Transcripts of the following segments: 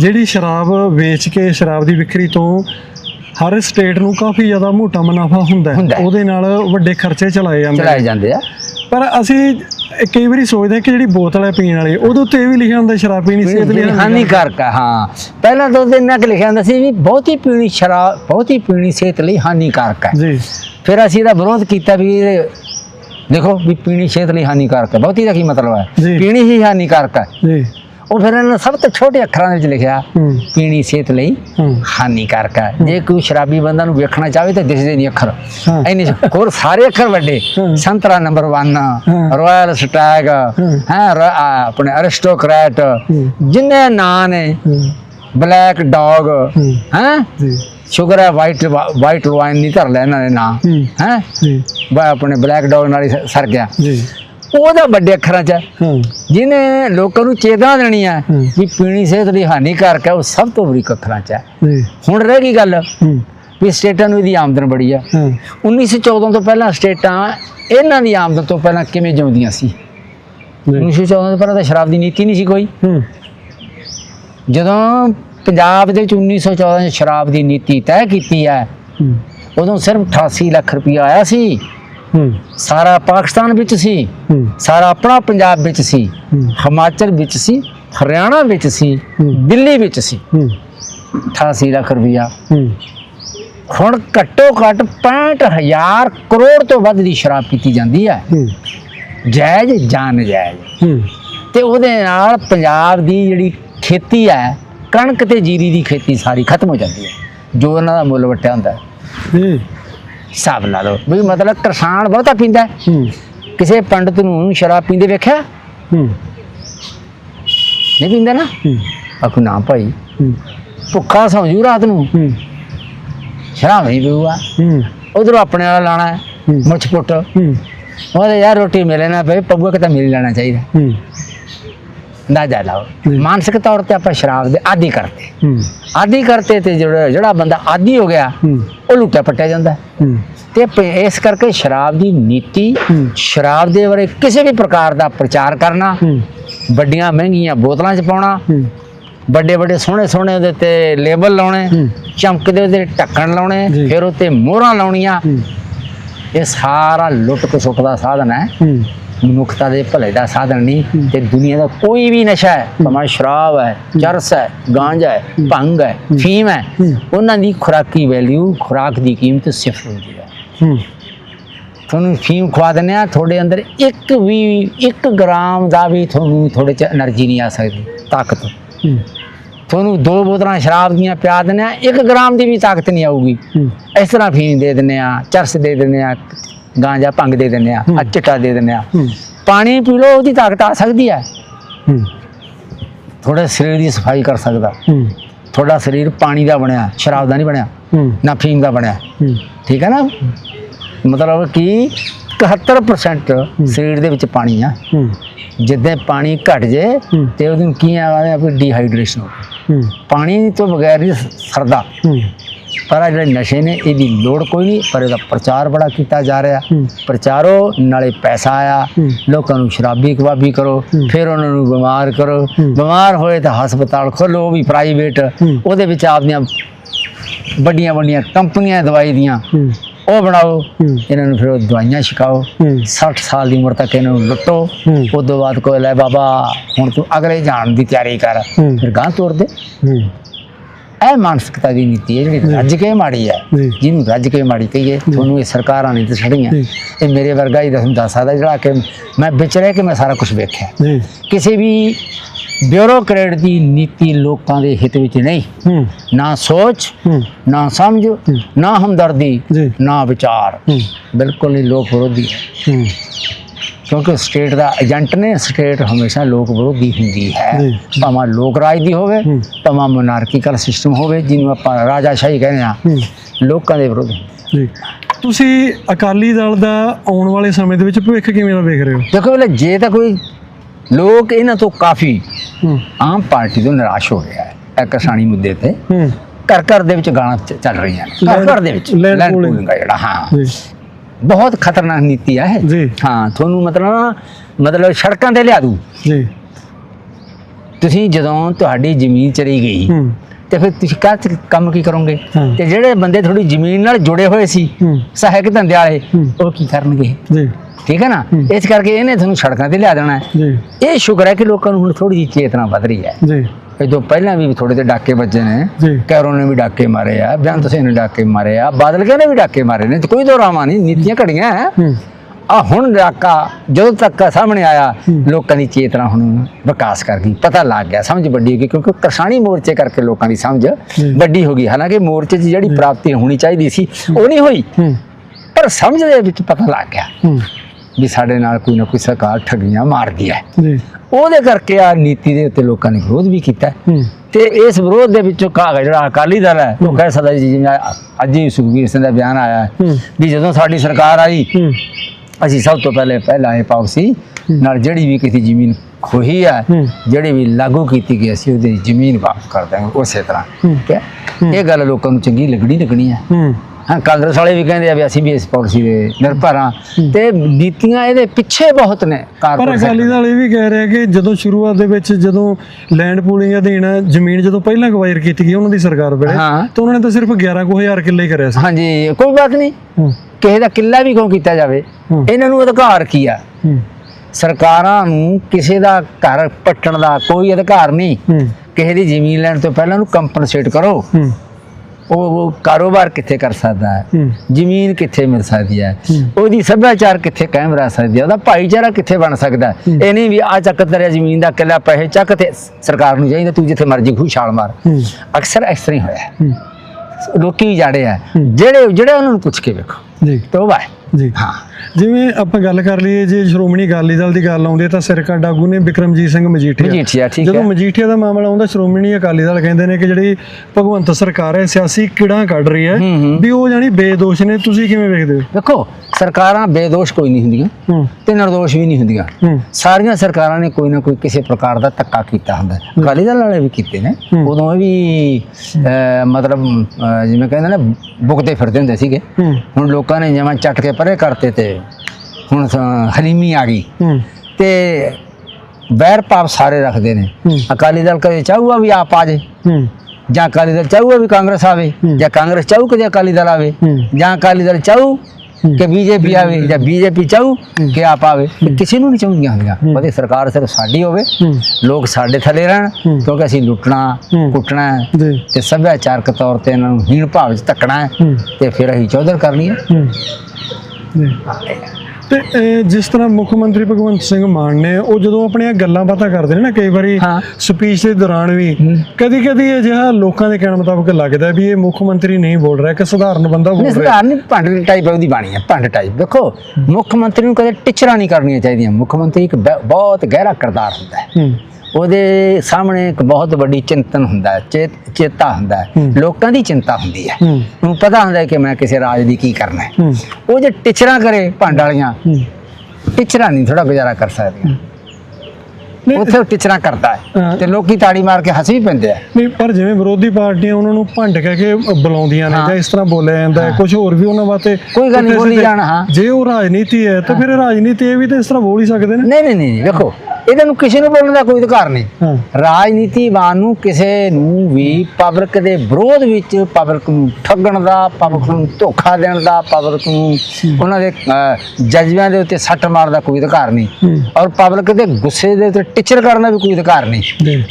ਜਿਹੜੀ ਸ਼ਰਾਬ ਵੇਚ ਕੇ ਸ਼ਰਾਬ ਦੀ ਵਿਕਰੀ ਤੋਂ ਹਰ ਸਟੇਟ ਨੂੰ ਕਾਫੀ ਜ਼ਿਆਦਾ ਮੋਟਾ ਮੁਨਾਫਾ ਹੁੰਦਾ ਹੈ। ਉਹਦੇ ਨਾਲ ਵੱਡੇ ਖਰਚੇ ਚਲਾਏ ਜਾਂਦੇ ਚਲਾਏ। ਜਾਂਦੇ ਆ। ਪਰ ਅਸੀਂ ਕਈ ਵਾਰੀ ਸੋਚਦੇ ਹਾਂ ਕਿ ਜਿਹੜੀ ਬੋਤਲ ਹੈ ਪੀਣ ਵਾਲੀ ਉਹਦੇ ਉੱਤੇ ਵੀ ਲਿਖਿਆ ਹੁੰਦਾ ਸ਼ਰਾਬ ਪੀਣੀ ਸਿਹਤ ਲਈ ਹਾਨੀਕਾਰਕ। ਹੈ। ਹਾਂ ਪਹਿਲਾਂ ਤਾਂ ਉਹਦੇ ਨਾਲ ਲਿਖਿਆ ਹੁੰਦਾ ਸੀ ਵੀ ਬਹੁਤੀ ਪੀਣੀ ਸ਼ਰਾਬ ਬਹੁਤੀ ਪੀਣੀ ਸਿਹਤ ਲਈ ਹਾਨੀਕਾਰਕ ਹੈ। ਜੀ। ਫਿਰ ਅਸੀਂ ਇਹਦਾ ਵਿਰੋਧ ਕੀਤਾ ਵੀ ਇਹ ਦੇਖੋ ਵੀ ਪੀਣੀ ਸਿਹਤ ਲਈ ਹਾਨੀਕਾਰਕ ਹੈ। ਬਹੁਤੀ ਦਾ ਕੀ ਮਤਲਬ ਹੈ। ਪੀਣੀ ਹੀ ਹਾਨੀਕਾਰਕ ਹੈ। ਜੀ। ਉਹ ਫਿਰ ਇਹਨਾਂ ਨੇ ਸਭ ਤੋਂ ਛੋਟੇ ਅੱਖਰਾਂ ਦੇ ਵਿੱਚ ਲਿਖਿਆ ਪੀਣੀ ਸਿਹਤ ਲਈ ਹਾਨੀਕਾਰਕ ਹੈ। ਜੇ ਕੋਈ ਸ਼ਰਾਬੀ ਬੰਦਾ ਨੂੰ ਵੇਖਣਾ ਚਾਹਵੇ ਤਾਂ ਦਿਸਦੇ ਨਹੀਂ ਅੱਖਰ। ਐਨੇ ਹੋਰ ਸਾਰੇ ਅੱਖਰ ਵੱਡੇ। ਸੰਤਰਾ ਨੰਬਰ 1 ਹਾਂ। ਰਾਇਲ ਸਟੈਗ ਹਾਂ। ਆਪਣੇ ਅਰਿਸਟੋਕਰੈਟ। ਜਿੰਨੇ ਨਾਂ ਨੇ ਬਲੈਕ ਡੌਗ ਹੂੰ। ਸ਼ੂਗਰ ਹੈ ਵਾਈਟ ਵਾਈਟ ਵਾਈਨ ਨਹੀਂ ਧਰ ਲੈ ਇਹਨਾਂ ਦੇ ਨਾਂ। ਹੂੰ। ਆਪਣੇ ਬਲੈਕ ਡੌਗ ਨਾਲ ਹੀ ਸਰ ਗਿਆ। ਜੀ। ਉਹਦਾ ਵੱਡੇ ਅੱਖਰਾਂ 'ਚ ਹੈ ਹਾਂ। ਜਿਹਨੇ ਲੋਕਾਂ ਨੂੰ ਚੇਤਨਾ ਦੇਣੀ ਹੈ। ਹੂੰ। ਵੀ ਪੀਣੀ ਸਿਹਤ ਲਈ ਹਾਨੀਕਾਰਕ ਹੈ ਉਹ ਸਭ ਤੋਂ ਬਰੀਕ ਅੱਖਰਾਂ 'ਚ ਹੈ ਜੀ। ਹੁਣ ਰਹਿ ਗਈ ਗੱਲ ਹੂੰ। ਵੀ ਸਟੇਟਾਂ ਨੂੰ ਇਹਦੀ ਆਮਦਨ ਬੜੀ ਆ। ਹਾਂ। 1914 ਤੋਂ ਪਹਿਲਾਂ ਸਟੇਟਾਂ ਇਹਨਾਂ ਦੀ ਆਮਦਨ ਤੋਂ ਪਹਿਲਾਂ ਕਿਵੇਂ ਜਿਉਂਦੀਆਂ ਸੀ? ਜੀ। 1914 ਤੋਂ ਪਹਿਲਾਂ ਤਾਂ ਸ਼ਰਾਬ ਦੀ ਨੀਤੀ ਨਹੀਂ ਸੀ ਕੋਈ। ਹੂੰ। ਜਦੋਂ ਪੰਜਾਬ ਦੇ ਵਿੱਚ 1914 ਚ ਸ਼ਰਾਬ ਦੀ ਨੀਤੀ ਤੈਅ ਕੀਤੀ ਹੈ ਹੂੰ। ਉਦੋਂ ਸਿਰਫ 88 ਲੱਖ ਰੁਪਇਆ ਆਇਆ ਸੀ। ਸਾਰਾ ਪਾਕਿਸਤਾਨ ਵਿੱਚ ਸੀ। ਹੂੰ। ਸਾਰਾ ਆਪਣਾ ਪੰਜਾਬ ਵਿੱਚ ਸੀ। ਹਿਮਾਚਲ ਵਿੱਚ ਸੀ। ਹਰਿਆਣਾ ਵਿੱਚ ਸੀ। ਦਿੱਲੀ ਵਿੱਚ ਸੀ। ਹੂੰ। 88 ਲੱਖ ਰੁਪਇਆ। ਹੂੰ। ਹੁਣ ਘੱਟੋ ਘੱਟ 65000 ਕਰੋੜ ਤੋਂ ਵੱਧ ਦੀ ਸ਼ਰਾਬ ਪੀਤੀ ਜਾਂਦੀ ਹੈ। ਹੂੰ। ਜਾਇਜ਼ ਜਾਂ ਨਜਾਇਜ਼ ਹੂੰ। ਤੇ ਉਹਦੇ ਨਾਲ ਪੰਜਾਬ ਦੀ ਜਿਹੜੀ ਖੇਤੀ ਹੈ ਕਣਕ ਤੇ ਜੀਰੀ ਦੀ ਖੇਤੀ ਸਾਰੀ ਖਤਮ ਹੋ ਜਾਂਦੀ ਹੈ। ਜੋ ਇਹਨਾਂ ਦਾ ਮੁੱਲ ਵਟਿਆ ਹੁੰਦਾ ਹੈ। ਹਿਸਾਬ ਲਾ ਲਓ। ਵੀ ਮਤਲਬ ਕਿਸਾਨ ਬਹੁਤਾ ਪੀਂਦਾ ਹੈ। ਹੂੰ। ਕਿਸੇ ਪੰਡਤ ਨੂੰ ਸ਼ਰਾਬ ਪੀਂਦੇ ਵੇਖਿਆ? ਹੂੰ। ਨਹੀਂ ਪੀਂਦਾ ਨਾ? ਹੂੰ। ਆਖੂ ਨਾ ਭਾਈ। ਹੂੰ। ਭੁੱਖਾ ਸੌਂ ਜੂ ਰਾਤ ਨੂੰ। ਹੂੰ। ਸ਼ਰਾਬ ਨਹੀਂ ਪੀਊਗਾ। ਹੂੰ। ਉਧਰੋਂ ਆਪਣੇ ਵਾਲਾ ਲਾਣਾ ਹੈ ਹੂੰ। ਮੁੱਛ ਪੁੱਟ। ਹੂੰ। ਉਹਦੇ ਯਾਰ ਰੋਟੀ ਮਿਲੇ ਨਾ ਪਈ ਪੱਗੂ ਕਿਤਾ ਮਿਲ ਲੈਣਾ ਚਾਹੀਦਾ। ਹੂੰ। ਅੰਦਾਜ਼ਾ ਲਾਓ। ਮਾਨਸਿਕ ਤੌਰ ਤੇ ਆਪਾਂ ਸ਼ਰਾਬ ਦੇ ਆਦੀ ਕਰਤੇ। ਆਦੀ ਕਰਤੇ ਤੇ ਜਿਹੜਾ ਜਿਹੜਾ ਬੰਦਾ ਆਦੀ ਹੋ ਗਿਆ ਉਹ ਲੁੱਟਿਆ ਪੱਟਿਆ ਜਾਂਦਾ। ਤੇ ਇਸ ਕਰਕੇ ਸ਼ਰਾਬ ਦੀ ਨੀਤੀ। ਸ਼ਰਾਬ ਦੇ ਬਾਰੇ ਕਿਸੇ ਵੀ ਪ੍ਰਕਾਰ ਦਾ ਪ੍ਰਚਾਰ ਕਰਨਾ ਵੱਡੀਆਂ ਮਹਿੰਗੀਆਂ ਬੋਤਲਾਂ 'ਚ ਪਾਉਣਾ ਵੱਡੇ ਵੱਡੇ ਸੋਹਣੇ ਸੋਹਣੇ ਉਹਦੇ ਤੇ ਲੇਬਲ ਲਾਉਣੇ। ਚਮਕਦੇ ਉਹਦੇ ਢੱਕਣ ਲਾਉਣੇ। ਫਿਰ ਉੱਤੇ ਮੋਹਰਾਂ ਲਾਉਣੀਆਂ। ਇਹ ਸਾਰਾ ਲੁੱਟ ਖਸੁੱਟ ਦਾ ਸਾਧਨ ਹੂੰ। ਮਨੁੱਖਤਾ ਦੇ ਭਲੇ ਦਾ ਸਾਧਨ ਨਹੀਂ ਤੇ ਦੁਨੀਆ ਦਾ ਕੋਈ ਵੀ ਨਸ਼ਾ ਹੈ ਭਾਵੇਂ ਸ਼ਰਾਬ ਹੈ ਚਰਸ ਹੈ ਗਾਂਜਾ ਹੈ ਭੰਗ ਹੈ ਫੀਮ ਹੈ ਉਹਨਾਂ ਦੀ ਖੁਰਾਕੀ ਵੈਲਿਊ ਖੁਰਾਕ ਦੀ ਕੀਮਤ ਸਿਫਰ ਹੁੰਦੀ ਹੈ। ਤੁਹਾਨੂੰ ਫੀਮ ਖਵਾ ਦਿੰਦੇ ਆ ਤੁਹਾਡੇ ਅੰਦਰ ਇੱਕ ਵੀ ਇੱਕ ਗ੍ਰਾਮ ਦਾ ਵੀ ਤੁਹਾਨੂੰ ਥੋੜੇ ਚ એનર્ਜੀ ਨਹੀਂ ਆ ਸਕਦੀ ਤਾਕਤ। ਤੁਹਾਨੂੰ ਦੋ ਬੋਤਲਾਂ ਸ਼ਰਾਬ ਦੀਆਂ ਪਿਆ ਦਿੰਦੇ ਆ ਇੱਕ ਗ੍ਰਾਮ ਦੀ ਵੀ ਤਾਕਤ ਨਹੀਂ ਆਊਗੀ। ਇਸ ਤਰ੍ਹਾਂ ਫੀਮ ਦੇ ਦਿੰਦੇ ਆ ਚਰਸ ਦੇ ਦਿੰਦੇ ਆ ਗਾਂਜਾ ਭੰਗ ਦੇ ਦਿੰਦੇ ਆ ਆ ਚਿੱਟਾ ਦੇ ਦਿੰਦੇ ਆ। ਹੂੰ। ਪਾਣੀ ਪੀ ਲਓ ਉਹਦੀ ਤਾਕਤ ਆ ਸਕਦੀ ਹੈ। ਹੂੰ। ਤੁਹਾਡੇ ਸਰੀਰ ਦੀ ਸਫ਼ਾਈ ਕਰ ਸਕਦਾ। ਹੂੰ। ਤੁਹਾਡਾ ਸਰੀਰ ਪਾਣੀ ਦਾ ਬਣਿਆ ਸ਼ਰਾਬ ਦਾ ਨਹੀਂ ਬਣਿਆ ਹੂੰ। ਨਾ ਫੀਮ ਦਾ ਬਣਿਆ। ਹੂੰ। ਠੀਕ ਹੈ ਨਾ? ਮਤਲਬ ਕਿ 71% ਸਰੀਰ ਦੇ ਵਿੱਚ ਪਾਣੀ ਆ। ਹੂੰ। ਜਿੱਦਾਂ ਪਾਣੀ ਘਟ ਜੇ ਹੂੰ। ਤੇ ਉਹਨੂੰ ਕੀ ਆਵਾਂਦੇ ਆ ਡੀਹਾਈਡਰੇਸ਼ਨ ਹੋ ਗਈ। ਹੂੰ। ਪਾਣੀ ਤੋਂ ਬਗੈਰ ਨਹੀਂ ਸਰਦਾ। ਹੂੰ। ਪਰ ਆਹ ਜਿਹੜੇ ਨਸ਼ੇ ਨੇ ਇਹਦੀ ਲੋੜ ਕੋਈ ਨਹੀਂ ਪਰ ਇਹਦਾ ਪ੍ਰਚਾਰ ਬੜਾ ਕੀਤਾ ਜਾ ਰਿਹਾ। ਪ੍ਰਚਾਰੋ ਨਾਲੇ ਪੈਸਾ ਆਇਆ। ਲੋਕਾਂ ਨੂੰ ਸ਼ਰਾਬੀ ਕਬਾਬੀ ਕਰੋ। ਫਿਰ ਉਹਨਾਂ ਨੂੰ ਬਿਮਾਰ ਕਰੋ। ਬਿਮਾਰ ਹੋਏ ਤਾਂ ਹਸਪਤਾਲ ਖੋਲੋ ਉਹ ਵੀ ਪ੍ਰਾਈਵੇਟ। ਉਹਦੇ ਵਿੱਚ ਆਪਦੀਆਂ ਵੱਡੀਆਂ ਵੱਡੀਆਂ ਕੰਪਨੀਆਂ ਦਵਾਈ ਦੀਆਂ ਉਹ ਬਣਾਓ। ਇਹਨਾਂ ਨੂੰ ਫਿਰ ਦਵਾਈਆਂ ਛਕਾਓ ਹੂੰ 60 ਸਾਲ ਦੀ ਉਮਰ ਤੱਕ ਇਹਨਾਂ ਨੂੰ ਲੁੱਟੋ। ਉਸ ਤੋਂ ਬਾਅਦ ਕੋਈ ਲੈ ਬਾਬਾ ਹੁਣ ਤੂੰ ਅਗਲੇ ਜਾਣ ਦੀ ਤਿਆਰੀ ਕਰ। ਫਿਰ ਗਾਂ ਤੋਰ ਦੇ ਇਹ ਮਾਨਸਿਕਤਾ ਦੀ ਨੀਤੀ ਹੈ ਜਿਹੜੀ ਰੱਜ ਕੇ ਮਾੜੀ ਹੈ। ਜਿਹਨੂੰ ਰੱਜ ਕੇ ਮਾੜੀ ਕਹੀਏ ਤੁਹਾਨੂੰ ਇਹ ਸਰਕਾਰਾਂ ਨੇ ਦਸੜੀਆਂ ਜੀ। ਇਹ ਮੇਰੇ ਵਰਗਾ ਹੀ ਦੱਸ ਦੱਸ ਸਕਦਾ ਜਿਹੜਾ ਕਿ ਮੈਂ ਵਿੱਚ ਰਹਿ ਕੇ ਮੈਂ ਸਾਰਾ ਕੁਝ ਵੇਖਿਆ। ਕਿਸੇ ਵੀ ਬਿਊਰੋਕਰੇਟ ਦੀ ਨੀਤੀ ਲੋਕਾਂ ਦੇ ਹਿੱਤ ਵਿੱਚ ਨਹੀਂ। ਹੂੰ। ਨਾ ਸੋਚ ਹੂੰ। ਨਾ ਸਮਝ ਨਾ ਹਮਦਰਦੀ ਨਾ ਵਿਚਾਰ। ਹੂੰ। ਬਿਲਕੁਲ ਨਹੀਂ ਲੋਕ ਵਿਰੋਧੀ ਹੈ। ਹੂੰ। ਕਿਉਂਕਿ ਸਟੇਟ ਦਾ ਏਜੰਟ ਨੇ ਸਟੇਟ ਹਮੇਸ਼ਾ ਲੋਕ ਵਿਰੋਧੀ ਹੁੰਦੀ ਹੈ। ਜੀ। ਭਾਵੇਂ ਲੋਕ ਰਾਜ ਦੀ ਹੋਵੇ। ਭਾਵੇਂ ਮੋਨਾਰਕੀਕਲ ਸਿਸਟਮ ਹੋਵੇ ਜਿਹਨੂੰ ਆਪਾਂ ਰਾਜਾਸ਼ਾਹੀ ਕਹਿੰਦੇ ਆ ਲੋਕਾਂ ਦੇ ਵਿਰੁੱਧ। ਜੀ। ਤੁਸੀਂ ਅਕਾਲੀ ਦਲ ਦਾ ਆਉਣ ਵਾਲੇ ਸਮੇਂ ਦੇ ਵਿੱਚ ਭਵਿੱਖ ਕਿਵੇਂ ਦਾ ਵੇਖ ਰਹੇ ਹੋ? ਦੇਖੋ ਵੇਲੇ ਜੇ ਤਾਂ ਕੋਈ ਲੋਕ ਇਹਨਾਂ ਤੋਂ ਕਾਫੀ ਆਮ ਪਾਰਟੀ ਤੋਂ ਨਿਰਾਸ਼ ਹੋ ਰਿਹਾ ਹੈ ਇਹ ਕਿਸਾਨੀ ਮੁੱਦੇ ਤੇ। ਘਰ ਘਰ ਦੇ ਵਿੱਚ ਚ- ਚੱਲ ਰਹੀਆਂ ਨੇ। ਘਰ ਘਰ ਦੇ ਵਿੱਚ pooling। pooling ਆ ਜਿਹੜਾ ਹਾਂ। ਬਹੁਤ ਖਤਰਨਾਕ ਨੀਤੀ ਆ ਇਹ। ਜੀ। ਹਾਂ ਤੁਹਾਨੂੰ ਮਤਲਬ ਨਾ ਮਤਲਬ ਸੜਕਾਂ ਤੇ ਲਿਆ ਦੂ। ਜੀ। ਤੁਸੀਂ ਜਦੋਂ ਤੁਹਾਡੀ ਜ਼ਮੀਨ ਚਲੀ ਗਈ ਹੂੰ। ਤੇ ਫਿਰ ਤੁਸੀਂ ਕਾਹ ਕੰਮ ਕੀ ਕਰੋਗੇ? ਹਾਂ। ਤੇ ਜਿਹੜੇ ਬੰਦੇ ਥੋੜੀ ਜ਼ਮੀਨ ਨਾਲ ਜੁੜੇ ਹੋਏ ਸੀ ਹੂੰ। ਸਹਾਇਕ ਧੰਦੇ ਵਾਲੇ ਹੂੰ। ਉਹ ਕੀ ਕਰਨਗੇ? ਜੀ। ਠੀਕ ਹੈ ਨਾ? ਹੂੰ। ਇਸ ਕਰਕੇ ਇਹਨੇ ਤੁਹਾਨੂੰ ਸੜਕਾਂ ਤੇ ਲਿਆ ਦੇਣਾ ਹੈ। ਜੀ। ਇਹ ਸ਼ੁਕਰ ਹੈ ਕਿ ਲੋਕਾਂ ਨੂੰ ਹੁਣ ਥੋੜੀ ਜਿਹੀ ਚੇਤਨਾ ਵੱਧ ਰਹੀ ਹੈ। ਜੀ। ਇਦੋਂ ਪਹਿਲਾਂ ਵੀ ਥੋੜੇ ਜਿਹੇ ਡਾਕੇ ਵੱਜੇ ਨੇ। ਜੀ। ਕੈਰੋਂ ਨੇ ਵੀ ਡਾਕੇ ਮਾਰੇ ਆ ਬਿਆਨ ਤੁਸੀਂ ਨੇ ਡਾਕੇ ਮਾਰੇ ਆ ਬਾਦਲ ਕੇ ਨੇ ਵੀ ਡਾਕੇ ਮਾਰੇ ਨੇ ਤੇ ਕੋਈ ਦੋਰਾਵਾ ਨਹੀਂ ਨੀਤੀਆਂ ਘੜੀਆਂ ਆ ਹੁਣ ਡਾਕਾ ਜਦੋਂ ਤੱਕ ਸਾਹਮਣੇ ਆਇਆ। ਲੋਕਾਂ ਦੀ ਚੇਤਨਾ ਹੁਣ ਵਿਕਾਸ ਕਰ ਗਈ ਪਤਾ ਲੱਗ ਗਿਆ ਸਮਝ ਵੱਡੀ ਹੋ ਗਈ ਕਿਉਂਕਿ ਕਿਸਾਨੀ ਮੋਰਚੇ ਕਰਕੇ ਲੋਕਾਂ ਦੀ ਸਮਝ ਵੱਡੀ ਹੋ ਗਈ। ਹਾਲਾਂਕਿ ਮੋਰਚੇ 'ਚ ਜਿਹੜੀ ਪ੍ਰਾਪਤੀ ਹੋਣੀ ਚਾਹੀਦੀ ਸੀ ਉਹ ਨਹੀਂ ਹੋਈ। ਪਰ ਸਮਝ ਦੇ ਵਿੱਚ ਪਤਾ ਲੱਗ ਗਿਆ। ਵੀ ਸਾਡੇ ਨਾਲ ਕੋਈ ਨਾ ਕੋਈ ਸਰਕਾਰ ਠੱਗੀਆਂ ਮਾਰਦੀ ਹੈ। ਜੀ। ਉਹਦੇ ਕਰਕੇ ਆ ਨੀਤੀ ਦੇ ਉੱਤੇ ਲੋਕਾਂ ਨੇ ਵਿਰੋਧ ਵੀ ਕੀਤਾ ਤੇ ਇਸ ਵਿਰੋਧ ਦੇ ਵਿੱਚੋਂ ਕਾਗਾ ਜਿਹੜਾ ਅਕਾਲੀ ਦਲ ਹੈ ਉਹ ਕਹਿ ਸਕਦਾ ਜੀ ਜਿਵੇਂ ਅੱਜ ਹੀ ਸੁਖਬੀਰ ਸਿੰਘ ਦਾ ਬਿਆਨ ਆਇਆ ਵੀ ਜਦੋਂ ਸਾਡੀ ਸਰਕਾਰ ਆਈ ਅਸੀਂ ਸਭ ਤੋਂ ਪਹਿਲੇ ਪਹਿਲਾਂ ਇਹ ਪਾਲਿਸੀ ਨਾਲ ਜਿਹੜੀ ਵੀ ਕਿਸੇ ਜ਼ਮੀਨ ਖੋਹੀ ਹੈ। ਜਿਹੜੀ ਵੀ ਲਾਗੂ ਕੀਤੀ ਗਈ ਅਸੀਂ ਉਹਦੀ ਜ਼ਮੀਨ ਵਾਪਸ ਕਰ ਦਾਂਗੇ ਉਸੇ ਤਰ੍ਹਾਂ। ਠੀਕ ਹੈ? ਇਹ ਗੱਲ ਲੋਕਾਂ ਨੂੰ ਚੰਗੀ ਲੱਗਣੀ ਲੱਗਣੀ ਹੈ। ਹੂੰ ਕਾਂਗਰਸ ਵਾਲੇ ਵੀ ਕਹਿੰਦੇ ਆ ਵੀ ਅਸੀਂ ਵੀ ਇਸ ਪਾਲਿਸੀ ਦੇ ਨਿਰਭਰ ਹਾਂ। ਤੇ ਨੀਤੀਆਂ ਇਹਦੇ ਪਿੱਛੇ ਬਹੁਤ ਨੇ ਪਰ ਅਕਾਲੀ ਦਲ ਇਹ ਵੀ ਕਹਿ ਰਿਹਾ ਕਿ ਜਦੋਂ ਸ਼ੁਰੂਆਤ ਦੇ ਵਿੱਚ ਜਦੋਂ ਲੈਂਡ ਪੂਲਿੰਗ ਅਧੀਨ ਜ਼ਮੀਨ ਜਦੋਂ ਪਹਿਲਾਂ ਅਕਵਾਇਰ ਕੀਤੀ ਗਈ ਉਹਨਾਂ ਦੀ ਸਰਕਾਰ ਵੇਲੇ। ਤਾਂ ਉਹਨਾਂ ਨੇ ਤਾਂ ਸਿਰਫ 11 ਕੁ ਹਜ਼ਾਰ ਕਿੱਲੇ ਹੀ ਕਰਿਆ ਸੀ। ਹਾਂਜੀ ਕੋਈ ਬਾਤ ਨਹੀਂ। ਕਿਸੇ ਦਾ ਕਿੱਲਾ ਵੀ ਕਿਉਂ ਕੀਤਾ ਜਾਵੇ। ਇਹਨਾਂ ਨੂੰ ਅਧਿਕਾਰ ਕੀ ਆ? ਸਰਕਾਰਾਂ ਨੂੰ ਕਿਸੇ ਦਾ ਘਰ ਪੱਟਣ ਦਾ ਕੋਈ ਅਧਿਕਾਰ ਨਹੀਂ। ਕਿਸੇ ਦੀ ਜ਼ਮੀਨ ਲੈਣ ਤੋਂ ਪਹਿਲਾਂ ਉਹਨੂੰ ਕੰਪਨਸੇਟ ਕਰੋ। ਉਹ ਕਾਰੋਬਾਰ ਕਿੱਥੇ ਕਰ ਸਕਦਾ ਹੈ? ਜ਼ਮੀਨ ਕਿੱਥੇ ਮਿਲ ਸਕਦੀ ਹੈ। ਉਹਦੀ ਸੱਭਿਆਚਾਰ ਕਿੱਥੇ ਕਾਇਮ ਰਹਿ ਸਕਦੀ ਹੈ? ਉਹਦਾ ਭਾਈਚਾਰਾ ਕਿੱਥੇ ਬਣ ਸਕਦਾ। ਇਹ ਨਹੀਂ ਵੀ ਆ ਚੱਕ ਤੇਰੇ ਜ਼ਮੀਨ ਦਾ ਕਿੱਲਾ ਪੈਸੇ ਚੱਕ ਤੇ ਸਰਕਾਰ ਨੂੰ ਚਾਹੀਦਾ ਤੂੰ ਜਿੱਥੇ ਮਰਜ਼ੀ ਖੂ ਛਾਲ ਮਾਰ। ਅਕਸਰ ਇਸ ਤਰ੍ਹਾਂ ਹੀ ਹੋਇਆ ਲੋਕੀ ਵੀ ਜਾੜੇ ਆ। ਜਿਹੜੇ ਜਿਹੜੇ ਉਹਨਾਂ ਨੂੰ ਪੁੱਛ ਕੇ ਵੇਖੋ। ਜੀ। ਤੋਬਾ ਜੀ। ਹਾਂ। ਜਿਵੇਂ ਆਪਾਂ ਗੱਲ ਕਰ ਲਈਏ ਜੇ ਸ਼੍ਰੋਮਣੀ ਅਕਾਲੀ ਦਲ ਦੀ ਗੱਲ ਆਉਂਦੀ ਹੈ ਤਾਂ ਸਿਰਕਾ ਡਾਗੂ ਨੇ ਵਿਕਰਮਜੀਤ ਸਿੰਘ ਮਜੀਠੀਆ। ਮਜੀਠੀਆ ਠੀਕ ਜਦੋਂ ਮਜੀਠੀਆ ਦਾ ਮਾਮਲਾ ਆਉਂਦਾ ਸ਼੍ਰੋਮਣੀ ਅਕਾਲੀ ਦਲ ਕਹਿੰਦੇ ਨੇ ਕਿ ਜਿਹੜੀ ਭਗਵੰਤ ਸਰਕਾਰ ਹੈ ਸਿਆਸੀ ਕਿੜਾਂ ਕੱਢ ਰਹੀ ਹੈ। ਵੀ ਉਹ ਜਾਨੀ ਬੇਦੋਸ਼ ਨੇ ਤੁਸੀਂ ਕਿਵੇਂ ਵੇਖਦੇ ਹੋ? ਦੇਖੋ ਸਰਕਾਰਾਂ ਬੇਦੋਸ਼ ਕੋਈ ਨਹੀਂ ਹੁੰਦੀਆਂ ਤੇ ਨਿਰਦੋਸ਼ ਵੀ ਨਹੀਂ ਹੁੰਦੀਆਂ। ਸਾਰੀਆਂ ਸਰਕਾਰਾਂ ਨੇ ਕੋਈ ਨਾ ਕੋਈ ਕਿਸੇ ਪ੍ਰਕਾਰ ਦਾ ਧੱਕਾ ਕੀਤਾ ਹੁੰਦਾ। ਅਕਾਲੀ ਦਲ ਵਾਲੇ ਵੀ ਕੀਤੇ ਨੇ। ਉਦੋਂ ਇਹ ਵੀ ਮਤਲਬ ਜਿਵੇਂ ਕਹਿੰਦੇ ਨੇ ਬੁਕਦੇ ਫਿਰਦੇ ਹੁੰਦੇ ਸੀਗੇ। ਹੁਣ ਲੋਕਾਂ ਨੇ ਜਮਾਂ ਚੱਟ ਕੇ ਪਰੇ ਕਰਤੇ ਤੇ ਹੁਣ ਤਾਂ ਹਲੀਮੀ ਆ ਗਈ। ਤੇ ਵੈਰ ਭਾਵ ਸਾਰੇ ਰੱਖਦੇ ਨੇ। ਅਕਾਲੀ ਦਲ ਕਦੇ ਚਾਹੂਗਾ ਵੀ ਆਪ ਆ ਜੇ? ਜਾਂ ਅਕਾਲੀ ਦਲ ਚਾਹੂਗਾ ਵੀ ਕਾਂਗਰਸ ਆਵੇ। ਜਾਂ ਕਾਂਗਰਸ ਚਾਹੂ ਕਿ ਅਕਾਲੀ ਦਲ ਆਵੇ। ਜਾਂ ਅਕਾਲੀ ਦਲ ਚਾਹੂ। ਕਿ ਬੀਜੇਪੀ ਆਵੇ ਜਾਂ ਬੀਜੇਪੀ ਚਾਹੂ ਕਿ ਆਪ ਆਵੇ? ਕਿਸੇ ਨੂੰ ਨਹੀਂ ਚਾਹੁੰਦੀਆਂ ਹੁੰਦੀਆਂ। ਉਹਦੀ ਸਰਕਾਰ ਸਿਰਫ ਸਾਡੀ ਹੋਵੇ। ਲੋਕ ਸਾਡੇ ਥੱਲੇ ਰਹਿਣ। ਕਿਉਂਕਿ ਅਸੀਂ ਲੁੱਟਣਾ। ਕੁੱਟਣਾ ਤੇ ਸੱਭਿਆਚਾਰਕ ਤੌਰ ਤੇ ਇਹਨਾਂ ਨੂੰ ਹੀਣ ਭਾਵ 'ਚ ਧੱਕਣਾ ਤੇ ਫਿਰ ਅਸੀਂ ਚੌਧਰ ਕਰਨੀ ਹੈ। ਤੇ ਜਿਸ ਤਰ੍ਹਾਂ ਮੁੱਖ ਮੰਤਰੀ ਭਗਵੰਤ ਸਿੰਘ ਮਾਨ ਨੇ ਉਹ ਜਦੋਂ ਆਪਣੀਆਂ ਗੱਲਾਂ ਬਾਤਾਂ ਕਰਦੇ ਨੇ ਨਾ ਕਈ ਵਾਰੀ। ਸਪੀਚ ਦੇ ਦੌਰਾਨ ਵੀ। ਕਦੀ ਕਦੀ ਅਜਿਹਾ ਲੋਕਾਂ ਦੇ ਕਹਿਣ ਮੁਤਾਬਕ ਲੱਗਦਾ ਵੀ ਇਹ ਮੁੱਖ ਮੰਤਰੀ ਨਹੀਂ ਬੋਲ ਰਿਹਾ ਕਿ ਸਧਾਰਨ ਬੰਦਾ ਬੋਲ ਰਿਹਾ। ਸਰਕਾਰ ਨਹੀਂ ਭੰਡ ਟਾਈਪ ਉਹਦੀ ਬਾਣੀ ਹੈ ਭੰਡ ਟਾਈਪ ਦੇਖੋ ਮੁੱਖ ਮੰਤਰੀ ਨੂੰ ਕਦੇ ਟਿਚਰਾਂ ਨਹੀਂ ਕਰਨੀਆਂ ਚਾਹੀਦੀਆਂ। ਮੁੱਖ ਮੰਤਰੀ ਇੱਕ ਬਹੁਤ ਗਹਿਰਾ ਕਿਰਦਾਰ ਹੁੰਦਾ ਹੂੰ। ਉਹਦੇ ਸਾਹਮਣੇ ਇੱਕ ਬਹੁਤ ਵੱਡੀ ਚਿੰਤਨ ਹੁੰਦਾ ਹੈ ਚੇਤ ਹੁੰਦਾ ਹੈ। ਲੋਕਾਂ ਦੀ ਚਿੰਤਾ ਹੁੰਦੀ ਹੈ। ਉਹਨੂੰ ਪਤਾ ਹੁੰਦਾ ਹੈ ਕਿ ਮੈਂ ਕਿਸੇ ਰਾਜ ਦੀ ਕੀ ਕਰਨਾ ਹੈ। ਉਹ ਜੇ ਟਿਚਰਾਂ ਕਰੇ ਭੰਡ ਵਾਲੀਆਂ ਟਿਚਰਾਂ ਨਹੀਂ ਥੋੜਾ ਗੁਜ਼ਾਰਾ ਕਰ ਸਕਦੀਆਂ। ਉੱਥੇ ਟਿਚਰਾਂ ਕਰਦਾ ਹੈ। ਤੇ ਲੋਕੀ ਤਾੜੀ ਮਾਰ ਕੇ ਹੱਸ ਵੀ ਪੈਂਦੇ ਆ। ਨਹੀਂ ਪਰ ਜਿਵੇਂ ਵਿਰੋਧੀ ਪਾਰਟੀਆਂ ਉਹਨਾਂ ਨੂੰ ਭੰਡ ਕਹਿ ਕੇ ਬੁਲਾਉਂਦੀਆਂ ਨੇ। ਜਾਂ ਇਸ ਤਰ੍ਹਾਂ ਬੋਲਿਆ ਜਾਂਦਾ ਹੈ ਕੁਝ ਹੋਰ ਵੀ ਉਹਨਾਂ ਵਾਸਤੇ ਕੋਈ ਗੱਲ ਨਹੀਂ, ਬੋਲੀ ਜਾਣ, ਹਾਂ। ਜੇ ਉਹ ਰਾਜਨੀਤੀ ਹੈ ਤਾਂ ਫਿਰ ਰਾਜਨੀਤੀ ਇਹ ਵੀ ਤਾਂ ਇਸ ਤਰ੍ਹਾਂ ਬੋਲ ਹੀ ਸਕਦੇ ਨੇ। ਨਹੀਂ ਨਹੀਂ ਨਹੀਂ ਦੇਖੋ ਇਹਨਾਂ ਨੂੰ ਕਿਸੇ ਨੂੰ ਬੋਲਣ ਦਾ ਕੋਈ ਅਧਿਕਾਰ ਨਹੀਂ। ਰਾਜਨੀਤੀਵਾਨ ਨੂੰ ਕਿਸੇ ਨੂੰ ਵੀ ਪਬਲਿਕ ਦੇ ਵਿਰੋਧ ਵਿੱਚ ਪਬਲਿਕ ਨੂੰ ਠੱਗਣ ਦਾ ਪਬਲਿਕ ਨੂੰ ਧੋਖਾ ਦੇਣ ਦਾ ਪਬਲਿਕ ਨੂੰ ਉਹਨਾਂ ਦੇ ਜਜ਼ਬਿਆਂ ਦੇ ਉੱਤੇ ਸੱਟ ਮਾਰਨ ਦਾ ਕੋਈ ਅਧਿਕਾਰ ਨਹੀਂ। ਔਰ ਪਬਲਿਕ ਦੇ ਗੁੱਸੇ ਦੇ ਉੱਤੇ ਟਿਚਰ ਕਰਨ ਦਾ ਵੀ ਕੋਈ ਅਧਿਕਾਰ ਨਹੀਂ।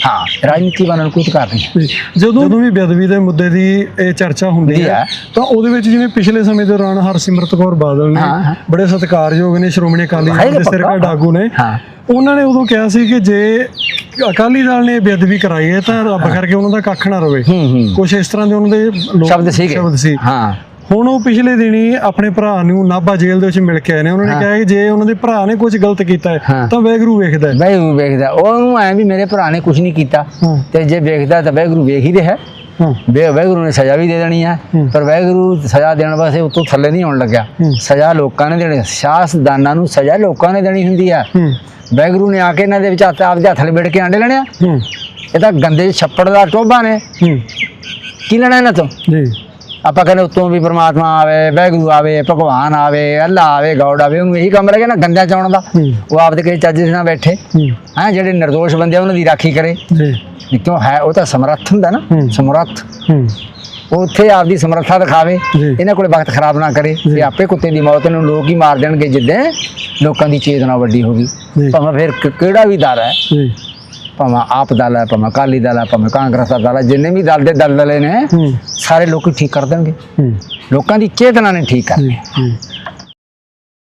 ਹਾਂ ਰਾਜਨੀਤੀਵਾਨਾਂ ਨੂੰ ਕੋਈ ਅਧਿਕਾਰ ਨਹੀਂ। ਜਦੋਂ ਜਦੋਂ ਵੀ ਬੇਅਦਬੀ ਦੇ ਮੁੱਦੇ ਦੀ ਇਹ ਚਰਚਾ ਹੁੰਦੀ ਹੈ। ਤਾਂ ਉਹਦੇ ਵਿੱਚ ਜਿਵੇਂ ਪਿਛਲੇ ਸਮੇਂ ਦੌਰਾਨ ਹਰਸਿਮਰਤ ਕੌਰ ਬਾਦਲ ਨੇ। ਬੜੇ ਸਤਿਕਾਰਯੋਗ ਨੇ ਸ਼੍ਰੋਮਣੀ ਅਕਾਲੀ ਦਲ ਦੇ ਸਿਰਕਾ। ਡਾਗੂ ਨੇ। ਹਾਂ। ਉਹਨਾਂ ਨੇ ਉਦੋਂ ਕਿਹਾ ਸੀ ਕਿ ਜੇ ਅਕਾਲੀ ਦਲ ਨੇ ਬੇਅਦਬੀ ਕਰਾਈ ਹੈ ਤਾਂ ਰੱਬ ਕਰਕੇ ਉਹਨਾਂ ਦਾ ਕੱਖ ਨਾ ਰਵੇ। ਕੁਝ ਇਸ ਤਰ੍ਹਾਂ ਦੇ ਉਹਨਾਂ ਦੇ ਸ਼ਬਦ ਸੀਗੇ। ਸ਼ਬਦ ਸੀ। ਹਾਂ। ਹੁਣ ਉਹ ਪਿਛਲੇ ਦਿਨੀ ਆਪਣੇ ਭਰਾ ਨੂੰ ਨਾਭਾ ਜੇਲ੍ਹ ਦੇ ਵਿੱਚ ਮਿਲ ਕੇ ਆਏ ਨੇ। ਉਹਨਾਂ ਨੇ। ਕਿਹਾ ਕਿ ਜੇ ਉਹਨਾਂ ਦੇ ਭਰਾ ਨੇ ਕੁਝ ਗਲਤ ਕੀਤਾ ਹੈ। ਤਾਂ ਵੈਗਰੂ ਵੇਖਦਾ ਹੈ। ਵੈਗੁਰੂ ਵੇਖਦਾ ਉਹਨੂੰ ਐ ਵੀ ਮੇਰੇ ਭਰਾ ਨੇ ਕੁਝ ਨਹੀਂ ਕੀਤਾ। ਤੇ ਜੇ ਵੇਖਦਾ ਤਾਂ ਵੈਗੁਰੂ ਵੇਖ ਹੀ ਰਿਹਾ। ਹਾਂ। ਵੇ ਵੈਗੁਰੂ ਨੇ ਸਜ਼ਾ ਵੀ ਦੇ ਦੇਣੀ ਹੈ। ਪਰ ਵੈਗੁਰੂ ਸਜ਼ਾ ਦੇਣ ਵਾਸਤੇ ਉਤੋਂ ਥੱਲੇ ਨਹੀਂ ਆਉਣ ਲੱਗਿਆ। ਸਜ਼ਾ ਲੋਕਾਂ ਨੇ ਦੇਣੀ ਸਿਆਸਤਦਾਨਾਂ ਨੂੰ ਸਜ਼ਾ ਲੋਕਾਂ ਨੇ ਦੇਣੀ ਹੁੰਦੀ ਹੂੰ। ਵੈਗੁਰੂ ਨੇ ਆ ਕੇ ਇਹਨਾਂ ਦੇ ਵਿੱਚ ਹੱਥ ਆਪਦੇ ਹੱਥ ਲੇਟ ਕੇ ਆਂਡੇ ਲੈਣੇ ਆ। ਹੂੰ। ਇਹ ਤਾਂ ਗੰਦੇ ਛੱਪੜ ਦਾ ਟੋਭਾ ਨੇ। ਹੂੰ। ਕੀ ਲੈਣਾ ਇਹਨਾਂ ਤੋਂ? ਜੀ। ਆਪਾਂ ਕਹਿੰਦੇ ਉੱਤੋਂ ਵੀ ਪ੍ਰਮਾਤਮਾ ਆਵੇ ਵੈਗੁਰੂ ਆਵੇ ਭਗਵਾਨ ਆਵੇ ਅੱਲਾ ਆਵੇ ਗੌਡ ਆਵੇ ਉਹਨੂੰ ਇਹੀ ਕੰਮ ਰਹਿ ਗਿਆ ਨਾ ਗੰਦਿਆਂ ਚਾਉਣ ਦਾ। ਉਹ ਆਪਦੇ ਕਿਸੇ ਚੱਜ ਨਾਲ ਬੈਠੇ। ਹੂੰ। ਜਿਹੜੇ ਨਿਰਦੋਸ਼ ਬੰਦੇ ਉਹਨਾਂ ਦੀ ਰਾਖੀ ਕਰੇ। ਜੀ। ਕਿਉਂ ਹੈ ਉਹ ਤਾਂ ਸਮਰੱਥ ਹੁੰਦਾ ਨਾ। ਸਮਰੱਥ। ਹੂੰ। ਉਹ ਉੱਥੇ ਆਪਦੀ ਸਮਰੱਥਾ ਦਿਖਾਵੇ। ਇਹਨਾਂ ਕੋਲੇ ਵਕਤ ਖਰਾਬ ਨਾ ਕਰੇ ਤੇ ਆਪੇ ਕੁੱਤੇ ਦੀ ਮੌਤ ਨੂੰ ਲੋਕ ਹੀ ਮਾਰ ਦੇਣਗੇ ਜਿੱਦਾਂ ਲੋਕਾਂ ਦੀ ਚੇਤਨਾ ਵੱਡੀ ਹੋ ਗਈ। ਭਾਵੇਂ ਫਿਰ ਕਿਹੜਾ ਵੀ ਦਲ ਹੈ ਭਾਵੇਂ ਆਪ ਦਲ ਹੈ ਭਾਵੇਂ ਅਕਾਲੀ ਦਲ ਹੈ ਭਾਵੇਂ ਕਾਂਗਰਸ ਦਾ ਦਲ ਹੈ ਜਿੰਨੇ ਵੀ ਦਲ ਦੇ ਦਲਦਲੇ ਨੇ ਹੂੰ। ਸਾਰੇ ਲੋਕ ਠੀਕ ਕਰ ਦੇਣਗੇ। ਲੋਕਾਂ ਦੀ ਚੇਤਨਾ ਨੇ ਠੀਕ ਕਰ ਜੀ ਜੀ।